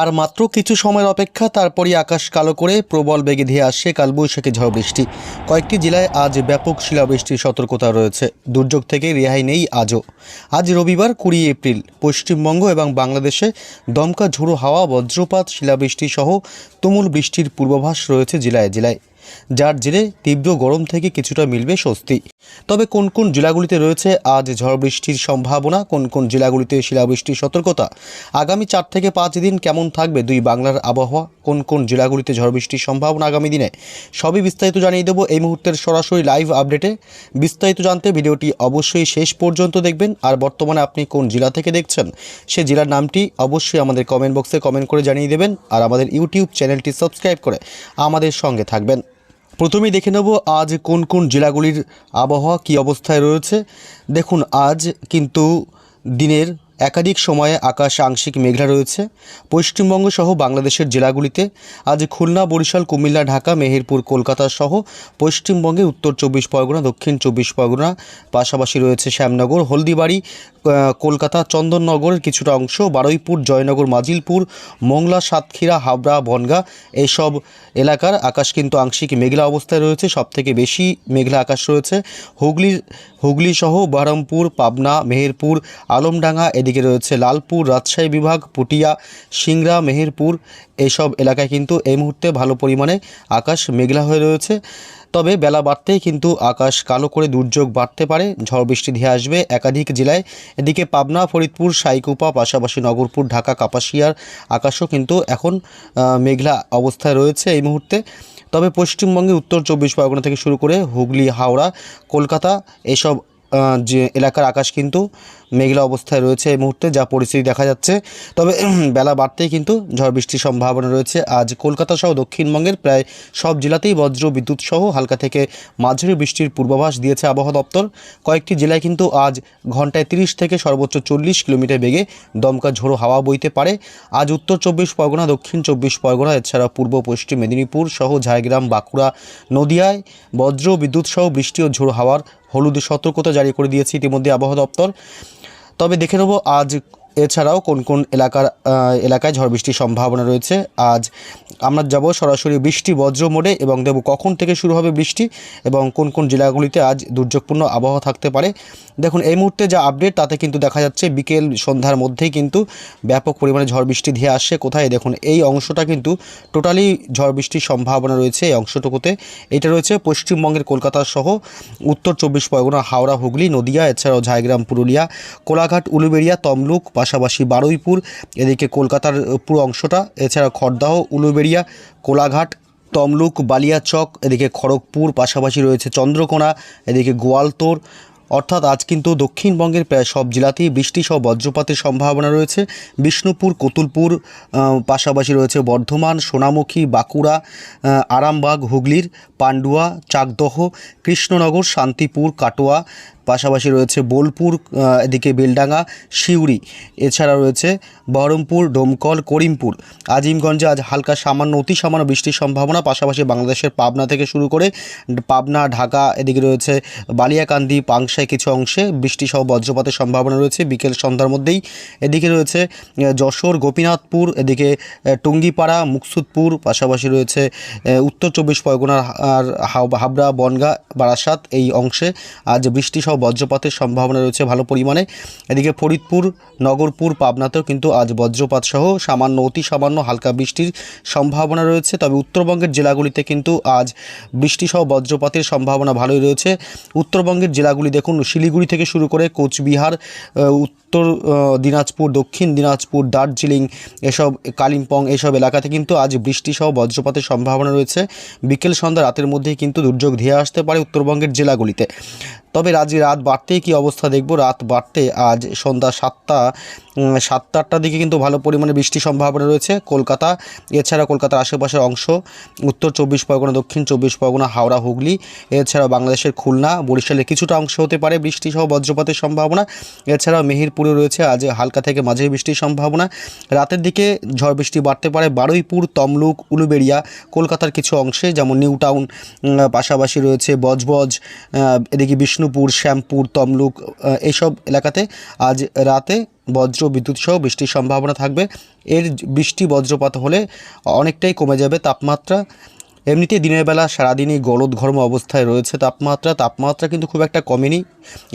আর মাত্র কিছু সময়ের অপেক্ষা তারপরই আকাশ কালো করে প্রবল বেগে ধেয়ে আসছে কালবৈশাখী ঝড় বৃষ্টি। কয়েকটি জেলায় আজ ব্যাপক শিলাবৃষ্টির সতর্কতা রয়েছে। দুর্যোগ থেকে রেহাই নেই আজও। আজ রবিবার কুড়ি এপ্রিল, পশ্চিমবঙ্গ এবং বাংলাদেশে দমকা ঝোড়ো হাওয়া, বজ্রপাত, শিলাবৃষ্টি সহ তুমুল বৃষ্টির পূর্বাভাস রয়েছে জেলায় জেলায়। যার জেরে তীব্র গরম থেকে কিছুটা মিলবে স্বস্তি। তবে কোন কোন জেলাগুলিতে রয়েছে আজ ঝড় বৃষ্টির সম্ভাবনা, কোন কোন জেলাগুলিতে শিলাবৃষ্টির সতর্কতা, আগামী চার থেকে পাঁচ দিন কেমন থাকবে দুই বাংলার আবহাওয়া, কোন কোন জেলাগুলিতে ঝড় বৃষ্টির সম্ভাবনা আগামী দিনে, সবই বিস্তারিত জানিয়ে দেবো এই মুহূর্তের সরাসরি লাইভ আপডেটে। বিস্তারিত জানতে ভিডিওটি অবশ্যই শেষ পর্যন্ত দেখবেন, আর বর্তমানে আপনি কোন জেলা থেকে দেখছেন, সে জেলার নামটি অবশ্যই আমাদের কমেন্ট বক্সে কমেন্ট করে জানিয়ে দেবেন, আর আমাদের ইউটিউব চ্যানেলটি সাবস্ক্রাইব করে আমাদের সঙ্গে থাকবেন। প্রথমেই দেখে নেব আজ কোন কোন জেলাগুলির আবহাওয়া কি অবস্থায় রয়েছে। দেখুন, আজ কিন্তু দিনের একাধিক সময়ে আকাশ আংশিক মেঘলা রয়েছে। পশ্চিমবঙ্গ সহ বাংলাদেশের জেলাগুলিতে আজ খুলনা, বরিশাল, কুমিল্লা, ঢাকা, মেহেরপুর, কলকাতা সহ পশ্চিমবঙ্গে উত্তর চব্বিশ পরগনা, দক্ষিণ চব্বিশ পরগনা, পাশাপাশি রয়েছে শ্যামনগর, হলদিবাড়ি কলকাতা, চন্দননগরের কিছুটা অংশ, বারুইপুর, জয়নগর, মাজিলপুর, মোংলা, সাতক্ষীরা, হাবড়া, বনগা এইসব এলাকার আকাশ কিন্তু আংশিক মেঘলা অবস্থায় রয়েছে। সবথেকে বেশি মেঘলা আকাশ রয়েছে হুগলি হুগলি সহ বহরমপুর, পাবনা, মেহেরপুর, আলমডাঙ্গা এদিকে রয়েছে লালপুর, রাজশাহী বিভাগ, পুটিয়া, সিংড়া, মেহেরপুর এইসব এলাকায় কিন্তু এই মুহূর্তে ভালো পরিমাণে আকাশ মেঘলা হয়ে রয়েছে। তবে বেলা বাড়তেই কিন্তু আকাশ কালো করে দুর্যোগ বাড়তে পারে। ঝড় বৃষ্টি ধেয়ে আসবে একাধিক জেলায়। এদিকে পাবনা, ফরিদপুর, সাইকুপা, পাশাপাশি নগরপুর, ঢাকা, কাপাসিয়ার আকাশও কিন্তু এখন মেঘলা অবস্থায় রয়েছে এই মুহূর্তে। তবে পশ্চিমবঙ্গে উত্তর চব্বিশ পরগনা থেকে শুরু করে হুগলি, হাওড়া, কলকাতা এসব যে এলাকার আকাশ কিন্তু মেঘলা অবস্থায় রয়েছে এই মুহূর্তে, যা পরিস্থিতি দেখা যাচ্ছে। তবে বেলা বাড়তেই কিন্তু ঝড় বৃষ্টির সম্ভাবনা রয়েছে। আজ কলকাতা সহ দক্ষিণবঙ্গের প্রায় সব জেলাতেই বজ্র, বিদ্যুৎ সহ হালকা থেকে মাঝারি বৃষ্টির পূর্বাভাস দিয়েছে আবহাওয়া দপ্তর। কয়েকটি জেলায় কিন্তু আজ ঘন্টায় তিরিশ থেকে সর্বোচ্চ চল্লিশ কিলোমিটার বেগে দমকা ঝোড়ো হাওয়া বইতে পারে। আজ উত্তর চব্বিশ পরগনা, দক্ষিণ চব্বিশ পরগনা এছাড়া পূর্ব পশ্চিম মেদিনীপুর সহ ঝাড়গ্রাম, বাঁকুড়া, নদিয়ায় বজ্র, বিদ্যুৎ সহ বৃষ্টি ও ঝোড়ো হাওয়ার হলুদ সতর্কতা জারি করে দিয়েছে ইতিমধ্যে আবহাওয়া দপ্তর। তবে দেখে নেব আজ এছাড়াও কোন কোন এলাকার এলাকায় ঝড় বৃষ্টির সম্ভাবনা রয়েছে? আজ আমরা যাব সরাসরি বৃষ্টি বজ্র মোড়ে এবং দেব কখন থেকে শুরু হবে বৃষ্টি এবং কোন কোন জেলাগুলিতে আজ দুর্যোগপূর্ণ আবহাওয়া থাকতে পারে। দেখুন, এই মুহূর্তে যা আপডেট তাতে কিন্তু দেখা যাচ্ছে বিকেল সন্ধ্যার মধ্যেই কিন্তু ব্যাপক পরিমাণে ঝড় বৃষ্টি ধেয়ে আসছে কোথায়? দেখুন, এই অংশটা কিন্তু টোটালি ঝড় বৃষ্টির সম্ভাবনা রয়েছে এই অংশটুকুতে। এটা রয়েছে পশ্চিমবঙ্গের কলকাতা সহ উত্তর চব্বিশ পরগনা, হাওড়া, হুগলি, নদিয়া, এছাড়াও ঝাড়গ্রাম, পুরুলিয়া, কোলাঘাট, উলুবেড়িয়া, তমলুক পাশাপাশি বারুইপুর, এদিকে কলকাতার পুরো অংশটা, এছাড়া খড়দাহ, উলুবেড়িয়া, কোলাঘাট, তমলুক, বালিয়াচক, এদিকে খড়গপুর, পাশাপাশি রয়েছে চন্দ্রকোনা, এদিকে গোয়ালতোর। অর্থাৎ আজ কিন্তু দক্ষিণবঙ্গের প্রায় সব জেলাতেই বৃষ্টি সহ বজ্রপাতের সম্ভাবনা রয়েছে। বিষ্ণুপুর, কতুলপুর পাশাপাশি রয়েছে বর্ধমান, সোনামুখী, বাঁকুড়া আরামবাগ, হুগলির, পান্ডুয়া, চাকদহ, কৃষ্ণনগর, শান্তিপুর, কাটোয়া পাশাপাশি রয়েছে বোলপুর এদিকে বেলডাঙ্গা, সিউড়ি, এছাড়া রয়েছে বহরমপুর, ডোমকল, করিমপুর। আজিমগঞ্জে আজ হালকা সামান্য, অতি সামান্য বৃষ্টির সম্ভাবনা, পাশাপাশি বাংলাদেশের পাবনা থেকে শুরু করে পাবনা, ঢাকা, এদিকে রয়েছে বালিয়াকান্দি, পাংশায় কিছু অংশে বৃষ্টি সহ বজ্রপাতের সম্ভাবনা রয়েছে বিকেল সন্ধ্যার মধ্যেই। এদিকে রয়েছে যশোর, গোপীনাথপুর, এদিকে টুঙ্গিপাড়া, মুকসুদপুর, পাশাপাশি রয়েছে উত্তর চব্বিশ পরগনার হাবড়া, বনগা, বারাসাত এই অংশে আজ বৃষ্টি সহ বজ্রপাতের সম্ভাবনা রয়েছে ভালো পরিমাণে। এদিকে ফরিদপুর, নগরপুর, পাবনাতেও কিন্তু আজ বজ্রপাত সহ সামান্য, অতি সামান্য হালকা বৃষ্টির সম্ভাবনা রয়েছে। তবে উত্তরবঙ্গের জেলাগুলিতে কিন্তু আজ বৃষ্টি সহ বজ্রপাতের সম্ভাবনা ভালোই রয়েছে। উত্তরবঙ্গের জেলাগুলি দেখুন, শিলিগুড়ি থেকে শুরু করে কোচবিহার উত্তর দিনাজপুর, দক্ষিণ দিনাজপুর, দার্জিলিং এসব, কালিম্পং এসব এলাকাতে কিন্তু আজ বৃষ্টি সহ বজ্রপাতের সম্ভাবনা রয়েছে। বিকেল সন্ধ্যা রাতের মধ্যেই কিন্তু দুর্যোগ ধেয়ে আসতে পারে উত্তরবঙ্গের জেলাগুলিতে। তবে আজ রাত বাড়তেই কি অবস্থা দেখব? রাত বাড়তে আজ সন্ধ্যা সাতটা সাতটা আটটার দিকে কিন্তু ভালো পরিমাণে বৃষ্টির সম্ভাবনা রয়েছে। কলকাতা, এছাড়া কলকাতার আশেপাশের অংশ, উত্তর চব্বিশ পরগনা, দক্ষিণ চব্বিশ পরগনা, হাওড়া, হুগলি এছাড়া বাংলাদেশের খুলনা, বরিশালের কিছুটা অংশ হতে পারে বৃষ্টি সহ বজ্রপাতের সম্ভাবনা। এছাড়াও মেহেরপুরে রয়েছে আজ হালকা থেকে মাঝারি বৃষ্টির সম্ভাবনা। রাতের দিকে ঝড় বৃষ্টি বাড়তে পারে বারুইপুর, তমলুক, উলুবেড়িয়া, কলকাতার কিছু অংশে, যেমন নিউ টাউন পাশাপাশি রয়েছে বজবজ এদিকে এদিকে বিষ্ণুপুর, শ্যামপুর, তমলুক এসব এলাকাতে আজ রাতে বজ্র বিদ্যুৎ সহ বৃষ্টির সম্ভাবনা থাকবে। এর বৃষ্টি বজ্রপাত হলে অনেকটাই কমে যাবে তাপমাত্রা। এমনিতে দিনের বেলা সারাদিনই গলদ ঘর্ম অবস্থায় রয়েছে তাপমাত্রা। তাপমাত্রা কিন্তু খুব একটা কমেনি।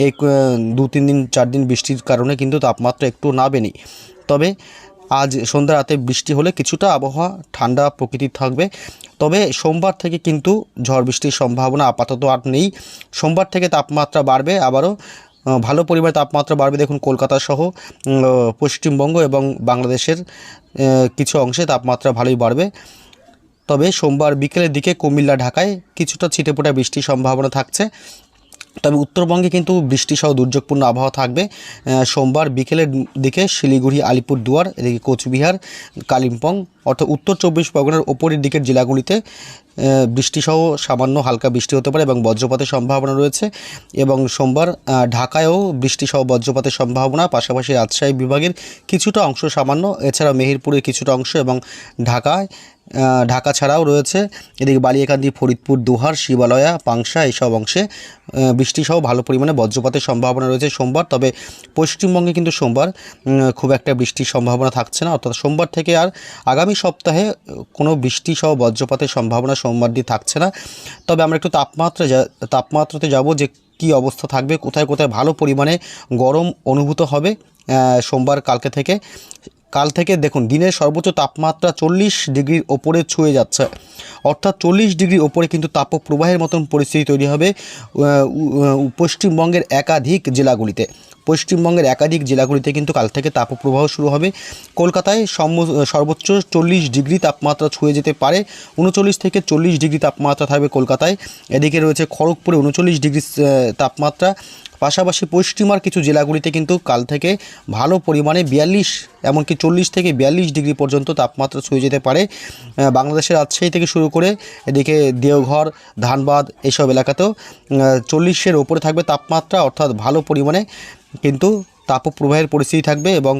এই দু, তিন দিন, চার দিন বৃষ্টির কারণে কিন্তু তাপমাত্রা একটু নামেনি। তবে আজ সন্ধ্যা রাতে বৃষ্টি হলে কিছুটা আবহাওয়া ঠান্ডা প্রকৃতির থাকবে। তবে সোমবার থেকে কিন্তু ঝড় বৃষ্টির সম্ভাবনা আপাতত আর নেই। সোমবার থেকে তাপমাত্রা বাড়বে আবারও। ভালো পরিমাণে তাপমাত্রা বাড়বে দেখুন কলকাতা সহ পশ্চিমবঙ্গ এবং বাংলাদেশের কিছু অংশে তাপমাত্রা ভালোই বাড়বে। তবে সোমবার বিকেলের দিকে কুমিল্লা, ঢাকায় কিছুটা ছিটেফোঁটা বৃষ্টির সম্ভাবনা থাকছে। তবে উত্তরবঙ্গে কিন্তু বৃষ্টিসহ দুর্যোগপূর্ণ আবহাওয়া থাকবে। সোমবার বিকেলের দিকে শিলিগুড়ি, আলিপুরদুয়ার, এদিকে কোচবিহার, কালিম্পং, অর্থাৎ উত্তর চব্বিশ পরগনার ওপরের দিকের জেলাগুলিতে বৃষ্টিসহ সামান্য হালকা বৃষ্টি হতে পারে এবং বজ্রপাতের সম্ভাবনা রয়েছে এবং সোমবার ঢাকায়ও বৃষ্টিসহ বজ্রপাতের সম্ভাবনা, পাশাপাশি রাজশাহী বিভাগের কিছুটা অংশ সামান্য এছাড়া মেহেরপুরের কিছুটা অংশ এবং ঢাকায় ঢাকা ছাড়াও রয়েছে। এদিকে বালিয়াকান্দি, ফরিদপুর, দুহার, শিবালয়া, পাংশা এইসব অংশে বৃষ্টিসহ ভালো পরিমাণে বজ্রপাতের সম্ভাবনা রয়েছে সোমবার। তবে পশ্চিমবঙ্গে কিন্তু সোমবার খুব একটা বৃষ্টির সম্ভাবনা থাকছে না। অর্থাৎ সোমবার থেকে আর আগামী সপ্তাহে কোনো বৃষ্টিসহ বজ্রপাতের সম্ভাবনা সোমবার দিয়ে থাকছে না। তবে আমরা একটু তাপমাত্রা যা- তাপমাত্রাতে যাব যে কি অবস্থা থাকবে, কোথায় কোথায় ভালো পরিমাণে গরম অনুভূত হবে সোমবার কালকে থেকে। কাল থেকে দেখুন দিনের সর্বোচ্চ তাপমাত্রা চল্লিশ ডিগ্রির ওপরে ছুঁয়ে যাচ্ছে। অর্থাৎ চল্লিশ ডিগ্রির ওপরে কিন্তু তাপপ্রবাহের মতন পরিস্থিতি তৈরি হবে পশ্চিমবঙ্গের একাধিক জেলাগুলিতে। পশ্চিমবঙ্গের একাধিক জেলাগুলিতে কিন্তু কাল থেকে তাপপ্রবাহ শুরু হবে। কলকাতায় সম- সর্বোচ্চ চল্লিশ ডিগ্রি তাপমাত্রা ছুঁয়ে যেতে পারে, উনচল্লিশ থেকে চল্লিশ ডিগ্রি তাপমাত্রা থাকবে কলকাতায়। এদিকে রয়েছে খড়গপুরে উনচল্লিশ ডিগ্রি তাপমাত্রা। পাশাপাশি পশ্চিমার কিছু জেলাগুলিতে কিন্তু কাল থেকে ভালো পরিমাণে বিয়াল্লিশ, এমনকি চল্লিশ থেকে বিয়াল্লিশ ডিগ্রি পর্যন্ত তাপমাত্রা ছুঁয়ে যেতে পারে। বাংলাদেশের রাজশাহী থেকে শুরু করে এদিকে দেওঘর, ধানবাদ এইসব এলাকাতেও চল্লিশের ওপরে থাকবে তাপমাত্রা, অর্থাৎ ভালো পরিমাণে কিন্তু তাপপ্রবাহের পরিস্থিতি থাকবে এবং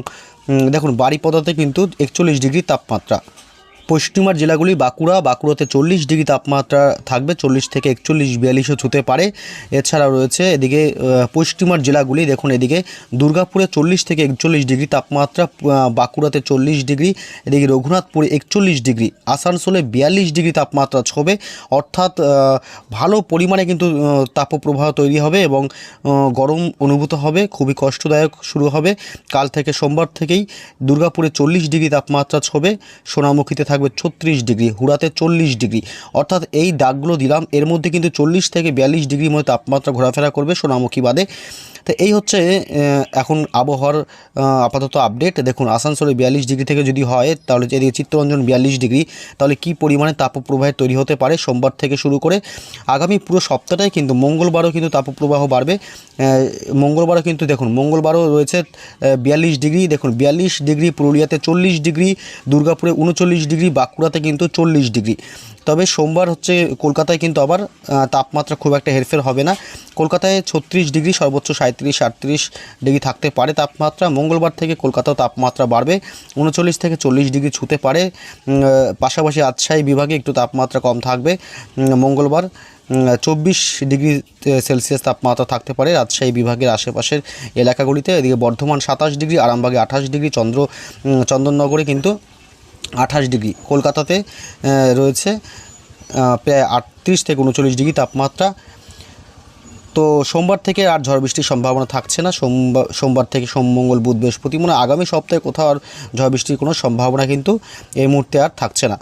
দেখুন বাড়িপদাতে কিন্তু একচল্লিশ ডিগ্রি তাপমাত্রা। পশ্চিমার জেলাগুলি বাঁকুড়া, বাঁকুড়াতে চল্লিশ ডিগ্রি তাপমাত্রা থাকবে, চল্লিশ থেকে একচল্লিশ বিয়াল্লিশও ছুতে পারে। এছাড়া রয়েছে এদিকে পশ্চিমার জেলাগুলি, দেখুন এদিকে দুর্গাপুরে চল্লিশ থেকে একচল্লিশ ডিগ্রি তাপমাত্রা বাঁকুড়াতে চল্লিশ ডিগ্রি, এদিকে রঘুনাথপুরে একচল্লিশ ডিগ্রি, আসানসোলে বিয়াল্লিশ ডিগ্রি তাপমাত্রা ছবে। অর্থাৎ ভালো পরিমাণে কিন্তু তাপপ্রবাহ তৈরি হবে এবং গরম অনুভূত হবে, খুবই কষ্টদায়ক শুরু হবে। কাল থেকে সোমবার থেকেই দুর্গাপুরে চল্লিশ ডিগ্রি তাপমাত্রা ছবে, সোনামুখীতে থাকবে। ছত্রিশ ডিগ্রি, হুড়াতে চল্লিশ ডিগ্রি। অর্থাৎ এই দাগগুলো দিলাম, এর মধ্যে কিন্তু চল্লিশ থেকে বিয়াল্লিশ ডিগ্রির মধ্যে তাপমাত্রা ঘোরাফেরা করবে সোনামুখী বাদে। তো এই হচ্ছে এখন আবহাওয়ার আপাতত আপডেট দেখুন, আসানসোলে বিয়াল্লিশ ডিগ্রি থেকে যদি হয়, তাহলে যে এদিকে চিত্তরঞ্জন বিয়াল্লিশ ডিগ্রি, তাহলে কি পরিমাণে তাপপ্রবাহের তৈরি হতে পারে সোমবার থেকে শুরু করে আগামী পুরো সপ্তাহটাই কিন্তু মঙ্গলবারও কিন্তু তাপপ্রবাহ বাড়বে। মঙ্গলবারও কিন্তু দেখুন, মঙ্গলবারও রয়েছে বিয়াল্লিশ ডিগ্রি। দেখুন, বিয়াল্লিশ ডিগ্রি পুরুলিয়াতে চল্লিশ ডিগ্রি, দুর্গাপুরে উনচল্লিশ ডিগ্রি, বাঁকুড়াতে কিন্তু চল্লিশ ডিগ্রি। তবে সোমবার হচ্ছে কলকাতায় কিন্তু আবার তাপমাত্রা খুব একটা হেরফের হবে না। কলকাতায় ছত্রিশ ডিগ্রি, সর্বোচ্চ সাঁত্রিশ আটত্রিশ ডিগ্রি থাকতে পারে তাপমাত্রা। মঙ্গলবার থেকে কলকাতাও তাপমাত্রা বাড়বে। উনচল্লিশ থেকে চল্লিশ ডিগ্রি ছুতে পারে। পাশাপাশি রাজশাহী বিভাগে একটু তাপমাত্রা কম থাকবে। মঙ্গলবার চব্বিশ ডিগ্রি সেলসিয়াস তাপমাত্রা থাকতে পারে রাজশাহী বিভাগের আশেপাশের এলাকাগুলিতে। এদিকে বর্ধমান সাতাশ ডিগ্রি, আরামবাগে আঠাশ ডিগ্রি, চন্দ্র চন্দননগরে কিন্তু আঠাশ ডিগ্রি। কলকাতাতে রয়েছে প্রায় আটত্রিশ থেকে উনচল্লিশ ডিগ্রি তাপমাত্রা। তো সোমবার থেকে আর ঝড় বৃষ্টির সম্ভাবনা থাকছে না। সোমবার সোমবার থেকে সোম, মঙ্গল, বুধ, বৃহস্পতি মানে আগামী সপ্তাহে কোথাও আর ঝড় বৃষ্টির কোনো সম্ভাবনা কিন্তু এই মুহূর্তে আর থাকছে না।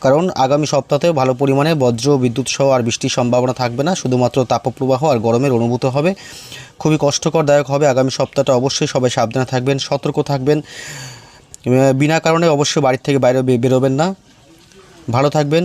কারণ আগামী সপ্তাহে ভালো পরিমাণে বজ্র, বিদ্যুৎ সহ আর বৃষ্টির সম্ভাবনা থাকবে না। শুধুমাত্র তাপপ্রবাহ আর গরমের অনুভূত হবে। খুবই কষ্টকরদায়ক হবে আগামী সপ্তাহটা অবশ্যই। সবাই সাবধানে থাকবেন, সতর্ক থাকবেন। বিনা কারণে অবশ্যই বাড়ির থেকে বাইরে বেরোবেন না। ভালো থাকবেন।